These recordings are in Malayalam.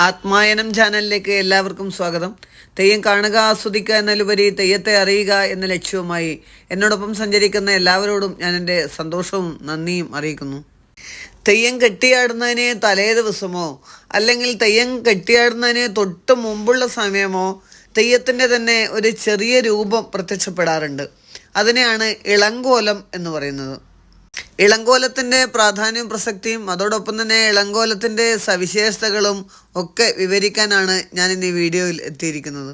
ആത്മായനം ചാനലിലേക്ക് എല്ലാവർക്കും സ്വാഗതം. തെയ്യം കാണുക ആസ്വദിക്കുക എന്നതിലുപരി തെയ്യത്തെ അറിയുക എന്ന ലക്ഷ്യവുമായി എന്നോടൊപ്പം സഞ്ചരിക്കുന്ന എല്ലാവരോടും ഞാൻ എന്റെ സന്തോഷവും നന്ദിയും അറിയിക്കുന്നു. തെയ്യം കെട്ടിയാടുന്നതിന് തലേ ദിവസമോ അല്ലെങ്കിൽ തെയ്യം കെട്ടിയാടുന്നതിന് തൊട്ട് മുമ്പുള്ള സമയമോ തെയ്യത്തിന്റെ തന്നെ ഒരു ചെറിയ രൂപം പ്രത്യക്ഷപ്പെടാറുണ്ട്. അതിനെയാണ് ഇളങ്കോലം എന്ന് പറയുന്നത്. ഇളങ്കോലത്തിന്റെ പ്രാധാന്യവും പ്രസക്തിയും അതോടൊപ്പം തന്നെ ഇളങ്കോലത്തിന്റെ സവിശേഷതകളും ഒക്കെ വിവരിക്കാനാണ് ഞാൻ ഇന്ന് ഈ വീഡിയോയിൽ എത്തിയിരിക്കുന്നത്.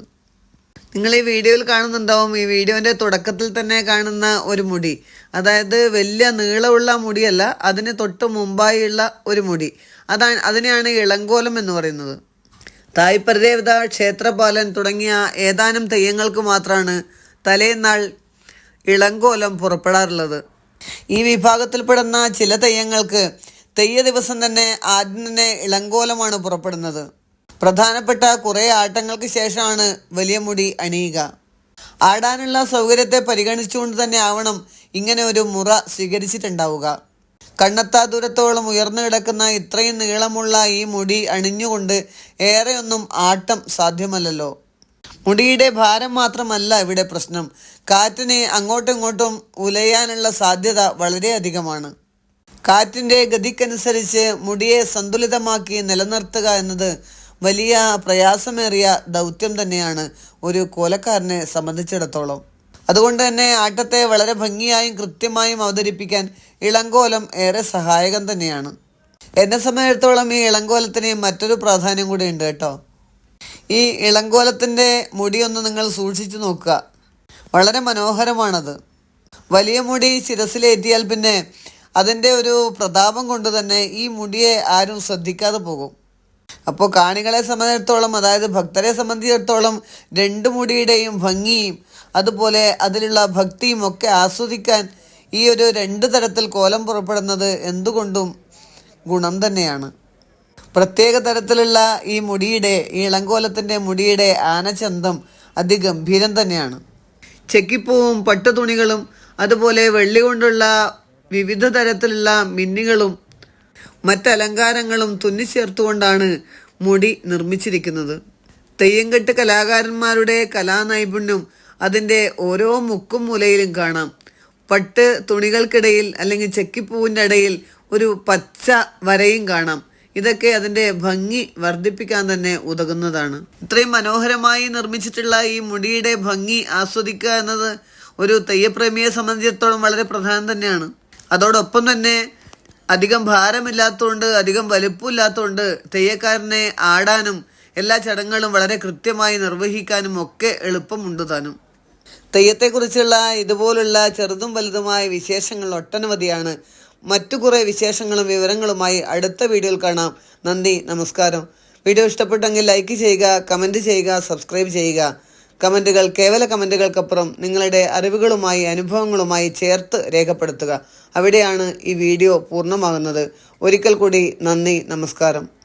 നിങ്ങൾ ഈ വീഡിയോയിൽ കാണുന്നുണ്ടാവും ഈ വീഡിയോന്റെ തുടക്കത്തിൽ തന്നെ കാണുന്ന ഒരു മുടി. അതായത് വലിയ നീളമുള്ള മുടിയല്ല അതിന് തൊട്ട് മുമ്പായുള്ള ഒരു മുടി. അതാണ് അതിനെയാണ് ഇളങ്കോലം എന്ന് പറയുന്നത്. തായ്പരദേവത ക്ഷേത്രപാലൻ തുടങ്ങിയ ഏതാനും തെയ്യങ്ങൾക്ക് മാത്രമാണ് തലേന്നാൾ ഇളങ്കോലം പുറപ്പെടാറുള്ളത്. ഈ വിഭാഗത്തിൽപ്പെടുന്ന ചില തെയ്യങ്ങൾക്ക് തെയ്യ ദിവസം തന്നെ ആദ്യം ഇളങ്കോലമാണ് പുറപ്പെടുന്നത്. പ്രധാനപ്പെട്ട കുറേ ആട്ടങ്ങൾക്ക് ശേഷമാണ് വലിയ മുടി അണിയുക. ആടാനുള്ള സൗകര്യത്തെ പരിഗണിച്ചുകൊണ്ട് തന്നെ ആവണം ഇങ്ങനെ ഒരു മുറ സ്വീകരിച്ചിട്ടുണ്ടാവുക. കണ്ണത്താ ദൂരത്തോളം ഉയർന്നു കിടക്കുന്ന ഇത്രയും നീളമുള്ള ഈ മുടി അണിഞ്ഞുകൊണ്ട് ഏറെയൊന്നും ആട്ടം സാധ്യമല്ലല്ലോ. മുടിയുടെ ഭാരം മാത്രമല്ല ഇവിടെ പ്രശ്നം. കാറ്റിന് അങ്ങോട്ടും ഇങ്ങോട്ടും ഉലയാനുള്ള സാധ്യത വളരെയധികമാണ് കാറ്റിന്റെ ഗതിക്കനുസരിച്ച് മുടിയെ സന്തുലിതമാക്കി നിലനിർത്തുക എന്നത് വലിയ പ്രയാസമേറിയ ദൗത്യം തന്നെയാണ് ഒരു കോലക്കാരനെ സംബന്ധിച്ചിടത്തോളം. അതുകൊണ്ട് തന്നെ ആട്ടത്തെ വളരെ ഭംഗിയായും കൃത്യമായും അവതരിപ്പിക്കാൻ ഇളങ്കോലം ഏറെ സഹായകം തന്നെയാണ്. എന്നെ സംബന്ധിച്ചിടത്തോളം ഈ ഇളങ്കോലത്തിന് മറ്റൊരു പ്രാധാന്യം കൂടി ഉണ്ട് കേട്ടോ. ഈ ഇളങ്കോലത്തിന്റെ മുടിയൊന്ന് നിങ്ങൾ സൂക്ഷിച്ചു നോക്കുക. വളരെ മനോഹരമാണത്. വലിയ മുടി ശിരസിലേറ്റിയാൽ പിന്നെ അതിന്റെ ഒരു പ്രതാപം കൊണ്ട് തന്നെ ഈ മുടിയെ ആരും ശ്രദ്ധിക്കാതെ പോകും. അപ്പോൾ കാണികളെ സംബന്ധിച്ചിടത്തോളം അതായത് ഭക്തരെ സംബന്ധിച്ചിടത്തോളം രണ്ട് മുടിയുടെയും ഭംഗിയും അതുപോലെ അതിലുള്ള ഭക്തിയും ഒക്കെ ആസ്വദിക്കാൻ ഈ ഒരു രണ്ട് തരത്തിൽ കോലം പുറപ്പെടുന്നത് എന്തുകൊണ്ടും ഗുണം തന്നെയാണ്. പ്രത്യേക തരത്തിലുള്ള ഈ മുടിയുടെ ഈ ഇളങ്കോലത്തിന്റെ മുടിയുടെ ആനച്ചന്തം അതിഗംഭീരം തന്നെയാണ്. ചെക്കിപ്പൂവും പട്ടുതുണികളും അതുപോലെ വെള്ളി കൊണ്ടുള്ള വിവിധ തരത്തിലുള്ള മിന്നികളും മറ്റലങ്കാരങ്ങളും തുന്നിച്ചേർത്തുകൊണ്ടാണ് മുടി നിർമ്മിച്ചിരിക്കുന്നത്. തെയ്യംകെട്ട് കലാകാരന്മാരുടെ കലാനൈപുണ്യം അതിന്റെ ഓരോ മുക്കും മൂലയിലും കാണാം. പട്ട് തുണികൾക്കിടയിൽ അല്ലെങ്കിൽ ചെക്കിപ്പൂവിന്റെ ഇടയിൽ ഒരു പച്ച വരയും കാണാം. ഇതൊക്കെ അതിന്റെ ഭംഗി വർദ്ധിപ്പിക്കാൻ തന്നെ ഉതകുന്നതാണ്. ഇത്രയും മനോഹരമായി നിർമ്മിച്ചിട്ടുള്ള ഈ മുടിയുടെ ഭംഗി ആസ്വദിക്കുക എന്നത് ഒരു തെയ്യപ്രേമിയെ സംബന്ധിച്ചിടത്തോളം വളരെ പ്രധാനം തന്നെയാണ്. അതോടൊപ്പം തന്നെ അധികം ഭാരമില്ലാത്തതുകൊണ്ട് അധികം വലുപ്പമില്ലാത്തതുകൊണ്ട് തെയ്യക്കാരനെ ആടാനും എല്ലാ ചടങ്ങുകളും വളരെ കൃത്യമായി നിർവഹിക്കാനും ഒക്കെ എളുപ്പമുണ്ട് താനും. തെയ്യത്തെക്കുറിച്ചുള്ള ഇതുപോലുള്ള ചെറുതും വലുതുമായ വിശേഷങ്ങൾ ഒട്ടനവധിയാണ് മറ്റു കുറേ വിശേഷങ്ങളും വിവരങ്ങളുമായി അടുത്ത വീഡിയോയിൽ കാണാം. നന്ദി നമസ്കാരം. വീഡിയോ ഇഷ്ടപ്പെട്ടെങ്കിൽ ലൈക്ക് ചെയ്യുക കമന്റ് ചെയ്യുക സബ്സ്ക്രൈബ് ചെയ്യുക. കമന്റുകൾ കേവല കമന്റുകൾക്കപ്പുറം നിങ്ങളുടെ അറിവുകളുമായി അനുഭവങ്ങളുമായി ചേർത്ത് രേഖപ്പെടുത്തുക. അവിടെയാണ് ഈ വീഡിയോ പൂർണമാകുന്നത്. ഒരിക്കൽ കൂടി നന്ദി നമസ്കാരം.